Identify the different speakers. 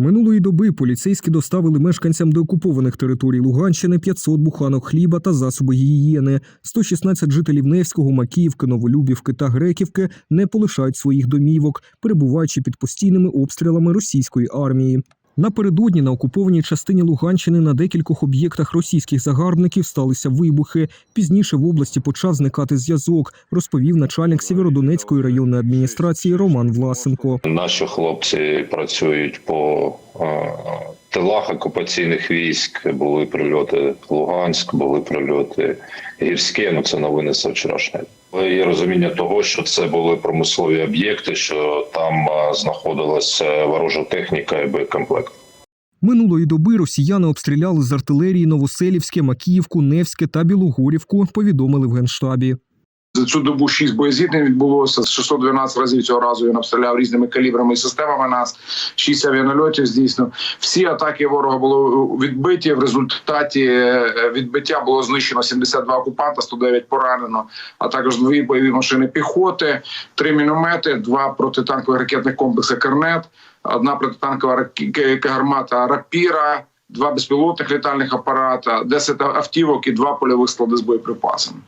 Speaker 1: Минулої доби поліцейські доставили мешканцям деокупованих територій Луганщини 500 буханок хліба та засоби гігієни. 116 жителів Невського, Макіївки, Новолюбівки та Греківки не полишають своїх домівок, перебуваючи під постійними обстрілами російської армії. Напередодні на окупованій частині Луганщини на декількох об'єктах російських загарбників сталися вибухи. Пізніше в області почав зникати зв'язок, розповів начальник Сєвєродонецької районної адміністрації Роман Власенко.
Speaker 2: Наші хлопці працюють по е, тилах окупаційних військ. Були прильоти Луганськ, були прильоти гірське. Ну це новини з вчорашньої. Є розуміння того, що це були промислові об'єкти, що там знаходилася ворожа техніка і боєкомплект.
Speaker 1: Минулої доби росіяни обстріляли з артилерії Новоселівське, Макіївку, Невське та Білогорівку, повідомили в Генштабі.
Speaker 3: За цю добу шість боєзіткнень відбулося 612 разів цього разу. Він обстріляв різними калібрами і системами нас. Шість авіанальотів здійснив. Всі атаки ворога були відбиті. В результаті е, відбиття було знищено 72 окупанта, 109 поранено, а також дві бойові машини піхоти, три міномети, два протитанкові ракетних комплекси Кернет, одна протитанкова гармата Рапіра. Два безпілотних літальних апарата, 10 автівок і два польових склади з боєприпасами.